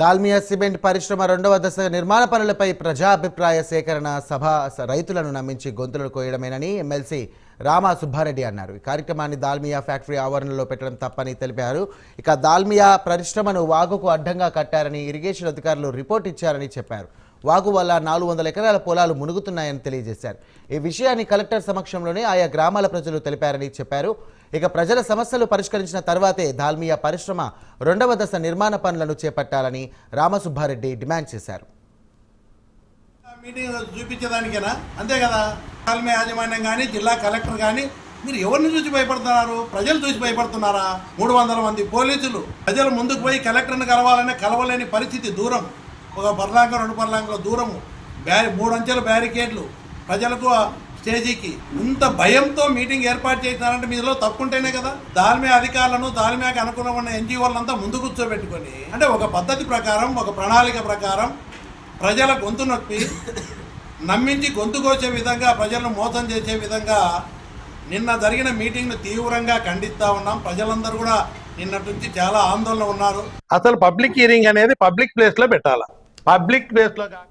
Dalmia cement పరిశ్రమ రెండవ దశ నిర్మాణ పనులపై ప్రజాభిప్రాయ సేకరణ సభ రైతులను నమ్మించి గొంతులు కోయడమేనని ఎమ్మెల్సీ రామా సుబ్బారెడ్డి అన్నారు. ఈ కార్యక్రమాన్ని దాల్మియా ఫ్యాక్టరీ ఆవరణలో పెట్టడం తప్పని తెలిపారు. ఇక దాల్మియా పరిశ్రమను వాగుకు అడ్డంగా కట్టారని ఇరిగేషన్ అధికారులు రిపోర్ట్ ఇచ్చారని చెప్పారు. వాగు వల్ల నాలుగు వందల ఎకరాల పొలాలు మునుగుతున్నాయని తెలియజేశారు. ఈ విషయాన్ని కలెక్టర్ సమక్షంలోనే ఆయా గ్రామాల ప్రజలు తెలిపారని చెప్పారు. ఇక ప్రజల సమస్యలు పరిష్కరించిన తర్వాతే దాల్మియా పరిశ్రమ రెండవ దశ నిర్మాణ పనులను చేపట్టాలని రామసుబ్బారెడ్డి డిమాండ్ చేశారు. మీటింగ్ చూపించేదానికేనా? అంతే కదా. కాలమే యాజమాన్యం కానీ జిల్లా కలెక్టర్ కానీ మీరు ఎవరిని చూసి భయపడుతున్నారు? ప్రజలు చూసి భయపడుతున్నారా? మూడు వందల మంది పోలీసులు ప్రజలు ముందుకు పోయి కలెక్టర్ని కలవాలనే కలవలేని పరిస్థితి దూరం. ఒక పర్లాంక రెండు పర్లాంకల దూరము. బ్యారి మూడు అంచెల బ్యారికేడ్లు. ప్రజలకు చేజీకి ఇంత భయంతో మీటింగ్ ఏర్పాటు చేసినారంటే మీలో తప్పుంటేనే కదా. దాల్మే అధికారులను దాల్మేకి అనుకున్న ఉన్న ఎన్జిఓలంతా ముందు కూర్చోబెట్టుకొని అంటే ఒక పద్ధతి ప్రకారం ఒక ప్రణాళిక ప్రకారం ప్రజల గొంతు నొప్పి నమ్మించి గొంతు కోసే విధంగా ప్రజలను మోసం చేసే విధంగా నిన్న జరిగిన మీటింగ్ను తీవ్రంగా ఖండిస్తా ఉన్నాం. ప్రజలందరూ కూడా నిన్నటి నుంచి చాలా ఆందోళన ఉన్నారు. అసలు పబ్లిక్ హియరింగ్ అనేది పబ్లిక్ ప్లేస్లో పెట్టాలి? పబ్లిక్ ప్లేస్లో కాక